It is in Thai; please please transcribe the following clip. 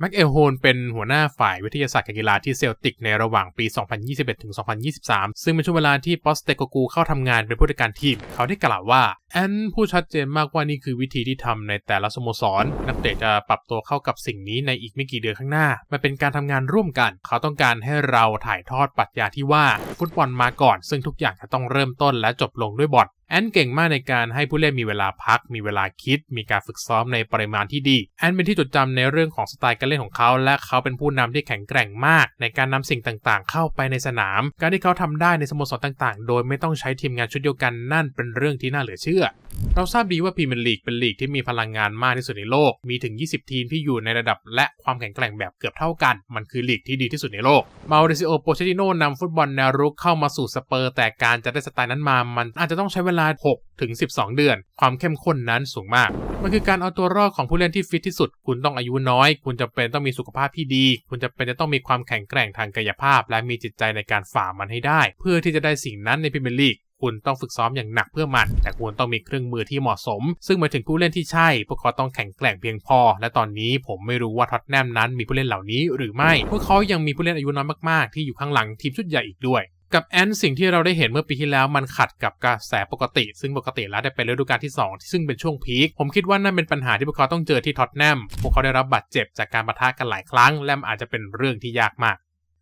แม็กเอลโฮนเป็นหัวหน้าฝ่ายวิทยาศาสตร์การกีฬาที่เซลติกในระหว่างปี 2021 ถึง 2023 ซึ่งเป็นช่วงเวลาที่ปอสเตโกกูเข้าทำงานเป็นผู้จัดการทีม เขาได้กล่าวว่า แอนผู้ชัดเจนมากว่านี่คือวิธีที่ทำในแต่ละสโมสร นักเตะจะปรับตัวเข้ากับสิ่งนี้ในอีกไม่กี่เดือนข้างหน้า มันเป็นการทำงานร่วมกัน เขาต้องการให้เราถ่ายทอดปรัชญาที่ว่าฟุตบอลมาก่อน ซึ่งทุกอย่างจะต้องเริ่มต้นและจบลงด้วยบอล แอนเก่งมากในการให้ผู้เล่นมีเวลาพัก มีเวลาคิด มีการฝึกซ้อมในปริมาณที่ดี แอนเป็นที่จดจำในเรื่องของสไตล์การเล่นของเขา และเขาเป็นผู้นำที่แข็งแกร่งมาก ในการนำสิ่งต่างๆ เข้าไปในสนาม การที่เขาทำได้ในสโมสรต่างๆ โดยไม่ต้องใช้ทีมงานชุดเดียวกันนั่นเป็นเรื่องที่น่าเหลือเชื่อ เราทราบดีว่าพรีเมียร์ลีกเป็นลีกที่มีพลังงานมากที่สุดในโลก มีถึง 20 ทีมที่อยู่ในระดับและความแข็งแกร่งแบบเกือบเท่ากัน มันคือลีกที่ดีที่สุดในโลก มาริซิโอ โปเชติโนนำฟุตบอลแนวรุกเข้ามาสู่สเปอร์ แต่การจะได้สไตล์นั้นมา มันอาจจะต้องใช้เวลา 6 ถึง 12 เดือน ความเข้มข้นนั้นสูงมาก มันคือการเอาตัวรอดของผู้เล่นที่ฟิตที่สุด คุณต้องอายุน้อย คุณจะเป็นต้องมีสุขภาพที่ดี คุณจะเป็นจะต้องมีความแข็งแกร่งทางกายภาพ และมีจิตใจในการฝ่ามันให้ได้ เพื่อที่จะได้สิ่งนั้นในพรีเมียร์ลีก คุณต้องฝึกซ้อมอย่างหนักเพื่อมัน แต่คุณต้องมีเครื่องมือที่เหมาะสม ซึ่งหมายถึงผู้เล่นที่ใช่ พวกเขาต้องแข็งแกร่งเพียงพอ และตอนนี้ผมไม่รู้ว่าท็อตแนมนั้นมีผู้เล่นเหล่านี้หรือไม่ พวกเขายังมีผู้เล่นอายุน้อยมากๆ ที่อยู่ข้างหลังทีมชุดใหญ่อีกด้วยกับแอนสิ่งที่เราได้เห็นเมื่อปีที่แล้วมันขัดกับกระแสปกติ ซึ่งปกติแล้วได้เป็นฤดูกาลที่ 2 ซึ่งเป็นช่วงพีคผมคิดว่านั่นเป็นปัญหาที่พวกเขาต้องเจอที่ท็อตแนมพวกเขาได้รับบาดเจ็บจากการปะทะกันหลายครั้ง และอาจจะเป็นเรื่องที่ยากมาก